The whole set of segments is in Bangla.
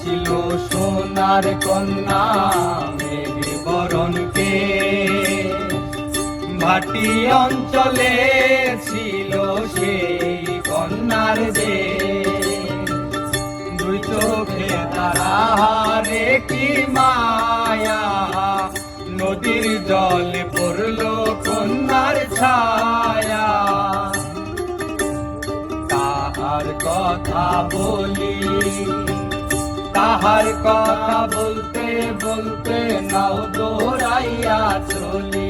ছিল সোনার কন্যা মেঘে বরণকে। ভাটি অঞ্চলে ছিল সেই কন্যার যে। দুই চোখে তারা কি মায়া, নদীর জলে পড়ল কন্যার ছায়া। তাহার কথা বলি তাহার কথা বলতে বলতে নাও দৌড়াইয়া চলি।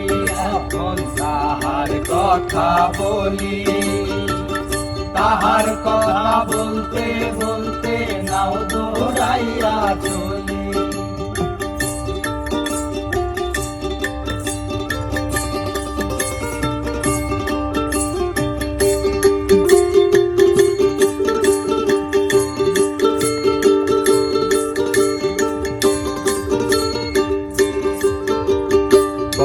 এখন তাহার কথা বলি। তাহার কথা বলতে বলতে নাও দৌড়াইয়া চলি।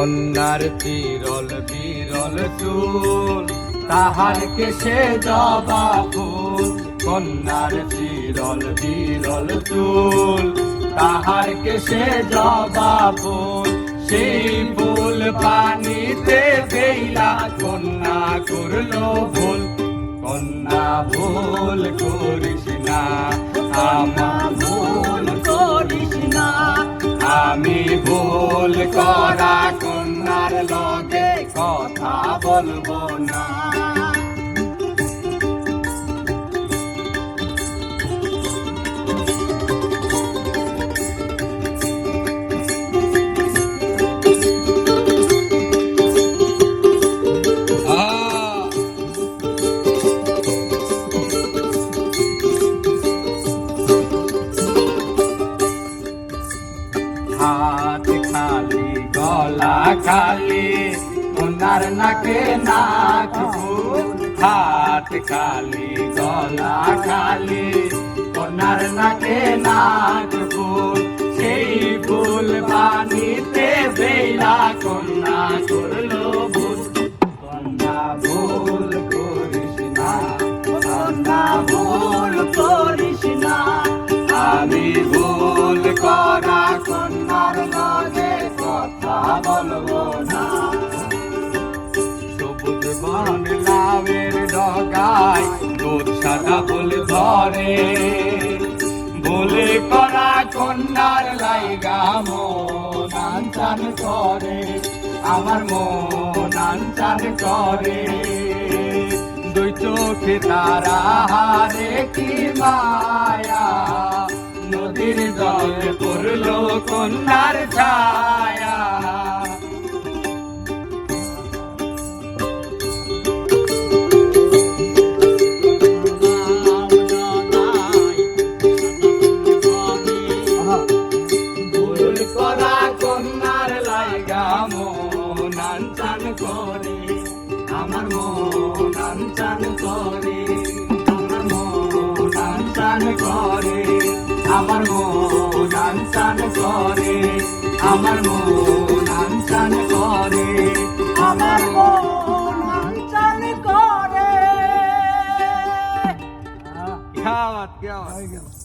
কন্যার বিরল বিরল চুল, তাহার কেসে জবা ফুল। কন্যার বিরল বিরল চুল, তাহার কেসে জবা ফুল। সেই ফুল পানিতে বেলা কন্যা করল ভুল। কন্যা ভুল করিস ভুল করা কন্যার লগে কথা বলব না। ওনার নাকে নাক হাত খালি, গলা খালি। ওনার নাকে নাক ফুল সেই ফুল পানিতে বেলা কন্যা করল ভুল কন্যা ভুল করিস না, কন্যা ভুল করিস না। আমি ভুল করা কন্যার লগে কথা বলব না। সবুজ বন লাভের ডগায়, দুধ সাদা ফুল ধরে। বলে করা কন্যার লাইগা মন আনচান করে, আমার মন আনচান করে। দুই চোখে তারা হারে কি মায়া, নদীর জলে পড়ল কন্যার ছায়া। মন আনচান করে আমার মন আনচান করে আমার মন আনচান করে আমার মন আনচান করে আমার মন আনচান করে क्या बात क्या बात